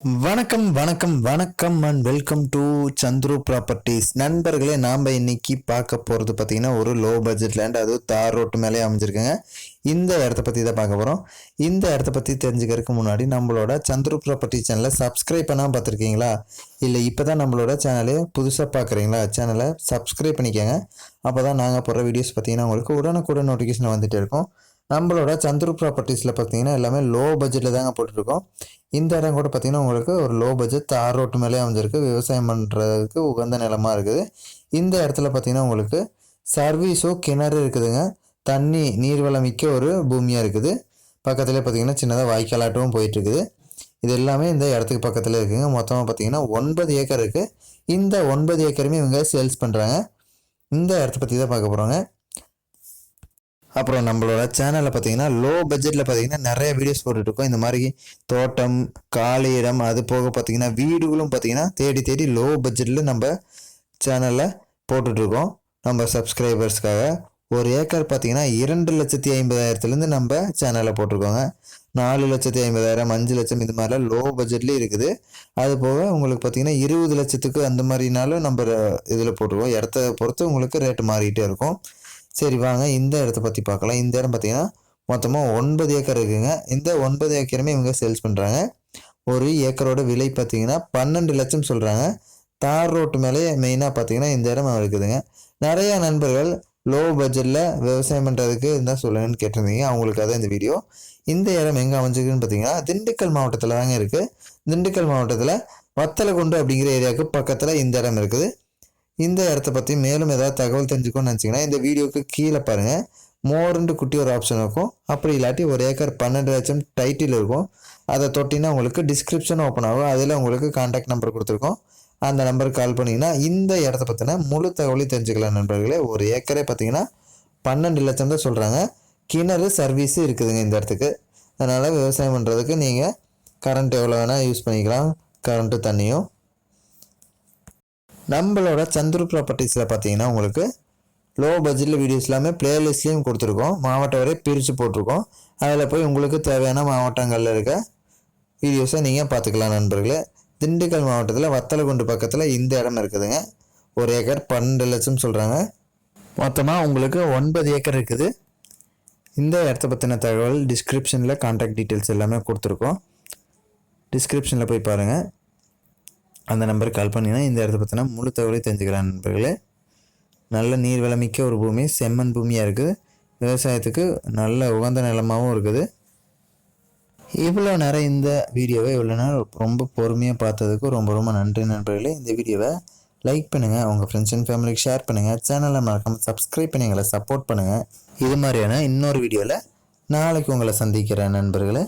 வணக்கம் வணக்கம் வணக்கம் and welcome to Chandru properties நண்பர்களே நாம் இன்னைக்கு பார்க்க போகிறது பார்த்தீங்கன்னா ஒரு லோ பட்ஜெட் லேண்ட் அதுவும் தார் ரோட்டு மேலே அமைஞ்சிருக்குங்க. இந்த இடத்த பற்றி தான் பார்க்க போகிறோம் இந்த இடத்த பற்றி தெரிஞ்சுக்கிறதுக்கு முன்னாடி நம்மளோட சந்துரு ப்ராப்பர்ட்டி சேனலை சப்ஸ்கிரைப் பண்ணாமல் பார்த்துருக்கீங்களா? இல்லை இப்போ தான் நம்மளோட சேனலே புதுசாக பார்க்குறீங்களா? சேனலை சப்ஸ்கிரைப் பண்ணிக்கோங்க. அப்போ தான் நாங்கள் போடுற வீடியோஸ் பார்த்தீங்கன்னா உங்களுக்கு உடனுக்குடன் நோட்டிஃபிகேஷன் வந்துட்டு இருக்கும். நம்மளோட சந்துரு ப்ராப்பர்ட்டிஸில் பார்த்தீங்கன்னா எல்லாமே லோ பட்ஜெட்டில் தாங்க போட்டுருக்கோம். இந்த இடம் கூட பார்த்தீங்கன்னா உங்களுக்கு ஒரு லோ பட்ஜெட் தார் ரோட்டு மேலே அமைஞ்சிருக்கு. விவசாயம் பண்ணுறதுக்கு உகந்த நிலமாக இருக்குது. இந்த இடத்துல பார்த்திங்கன்னா உங்களுக்கு சர்வீஸோ கிணறு இருக்குதுங்க. தண்ணி நீர்வளம் மிக்க ஒரு பூமியாக இருக்குது. பக்கத்தில் பார்த்தீங்கன்னா சின்னதாக வாய்க்காலாட்டமும் போயிட்டுருக்குது. இது எல்லாமே இந்த இடத்துக்கு பக்கத்தில் இருக்குதுங்க மொத்தமாக பார்த்தீங்கன்னா ஒன்பது ஏக்கர் இருக்குது இந்த ஒன்பது ஏக்கருமே இவங்க சேல்ஸ் பண்ணுறாங்க இந்த இடத்த பற்றி தான் பார்க்க போகிறோங்க அப்புறம் நம்மளோட சேனலில் பார்த்தீங்கன்னா லோ பட்ஜெட்டில் பார்த்தீங்கன்னா நிறைய வீடியோஸ் போட்டுட்ருக்கோம் இந்த மாதிரி தோட்டம் காலி இடம் அது போக பார்த்தீங்கன்னா வீடுகளும் பார்த்தீங்கன்னா தேடி தேடி லோ பட்ஜெட்டில் நம்ம சேனலில் போட்டுட்ருக்கோம் நம்ம சப்ஸ்கிரைபர்ஸ்க்காக ஒரு ஏக்கர் பார்த்தீங்கன்னா இரண்டு லட்சத்தி ஐம்பதாயிரத்துலேருந்து நம்ம சேனலில் போட்டிருக்கோங்க. நாலு லட்சத்தி ஐம்பதாயிரம் அஞ்சு லட்சம் இது மாதிரிலாம் லோ பட்ஜெட்லேயும் இருக்குது. அது போக உங்களுக்கு பார்த்தீங்கன்னா இருபது லட்சத்துக்கு அந்த மாதிரினாலும் நம்ம இதில் போட்டிருக்கோம். இடத்த பொறுத்து உங்களுக்கு ரேட்டு மாறிக்கிட்டே இருக்கும். சரி வாங்க. இந்த இடத்த பற்றி பார்க்கலாம். இந்த இடம் பார்த்தீங்கன்னா மொத்தமாக ஒன்பது ஏக்கர் இருக்குங்க. இந்த ஒன்பது ஏக்கருமே இவங்க சேல்ஸ் பண்ணுறாங்க ஒரு ஏக்கரோட விலை பார்த்தீங்கன்னா பன்னெண்டு லட்சம் சொல்கிறாங்க தார் ரோட்டு மேலே மெயினாக பார்த்தீங்கன்னா இந்த இடம் இருக்குதுங்க. நிறையா நண்பர்கள் லோ பட்ஜெட்டில் விவசாயம் பண்ணுறதுக்கு இருந்தால் சொல்லுங்கன்னு கேட்டிருந்தீங்க. அவங்களுக்கு தான் இந்த வீடியோ இந்த இடம் எங்கே அமைஞ்சிருக்குன்னு பார்த்தீங்கன்னா திண்டுக்கல் மாவட்டத்தில் தாங்க இருக்குது திண்டுக்கல் மாவட்டத்தில் வத்தலகுண்டு அப்படிங்கிற ஏரியாவுக்கு பக்கத்தில் இந்த இடம் இருக்குது. இந்த இடத்த பற்றி மேலும் ஏதாவது தகவல் தெரிஞ்சுக்கணும்னு நினச்சிங்கன்னா இந்த வீடியோக்கு கீழே பாருங்கள் மோர்ன்ட்டு குட்டி ஒரு ஆப்ஷன் இருக்கும். அப்படி இல்லாட்டி ஒரு ஏக்கர் பன்னெண்டு லட்சம் டைட்டில் இருக்கும். அதை தொட்டினா உங்களுக்கு டிஸ்கிரிப்ஷன் ஓப்பன் ஆகும். அதில் உங்களுக்கு கான்டாக்ட் நம்பர் கொடுத்துருக்கோம். அந்த நம்பருக்கு கால் பண்ணிங்கன்னா இந்த இடத்த பற்றின முழு தகவலையும் தெரிஞ்சுக்கலாம் நண்பர்களே. ஒரு ஏக்கரே பார்த்தீங்கன்னா பன்னெண்டு லட்சம் தான் சொல்கிறாங்க கிணறு சர்வீஸு இருக்குதுங்க இந்த இடத்துக்கு. அதனால் விவசாயம் பண்ணுறதுக்கு நீங்கள் கரண்ட் எவ்வளோ வேணால் யூஸ் பண்ணிக்கலாம். கரண்ட்டு தண்ணியும். நம்மளோட சந்துரு ப்ராப்பர்ட்டிஸில் பார்த்தீங்கன்னா உங்களுக்கு லோ பட்ஜெட்டில் வீடியோஸ் எல்லாமே பிளேலிஸ்ட்லேயும் கொடுத்துருக்கோம். மாவட்டம் வரை பிரித்து போட்டிருக்கோம். அதில் போய் உங்களுக்கு தேவையான மாவட்டங்களில் இருக்க வீடியோஸை நீங்கள் பார்த்துக்கலாம் நண்பர்களே. திண்டுக்கல் மாவட்டத்தில் வத்தலகுண்டு பக்கத்தில் இந்த இடம் இருக்குதுங்க. ஒரு ஏக்கர் பன்னெண்டு லட்சம் சொல்கிறாங்க மொத்தமாக உங்களுக்கு ஒன்பது ஏக்கர் இருக்குது. இந்த இடத்த பற்றின தகவல் டிஸ்கிரிப்ஷனில் கான்டாக்ட் டீட்டெயில்ஸ் எல்லாமே கொடுத்துருக்கோம். டிஸ்கிரிப்ஷனில் போய் பாருங்கள் அந்த நம்பருக்கு கால் பண்ணிங்கன்னா இந்த இடத்த பற்றினா முழு தகவலை தெரிஞ்சுக்கலாம் நண்பர்களே. நல்ல நீர் வளமிக்க ஒரு பூமி செம்மண் பூமியாக இருக்குது. விவசாயத்துக்கு நல்ல உகந்த நிலமாகவும் இருக்குது. இவ்வளோ நேரம் இந்த வீடியோவை இவ்வளோ நேரம் ரொம்ப பொறுமையாக பார்த்ததுக்கு ரொம்ப ரொம்ப நன்றி நண்பர்களே. இந்த வீடியோவை லைக் பண்ணுங்கள் உங்கள் ஃப்ரெண்ட்ஸ் அண்ட் ஃபேமிலிக்கு ஷேர் பண்ணுங்கள் சேனலை மறக்காமல் சப்ஸ்கிரைப் பண்ணி எங்களை சப்போர்ட் பண்ணுங்கள் இது மாதிரியான இன்னொரு வீடியோவில் நாளைக்கு உங்களை சந்திக்கிறேன் நண்பர்களே.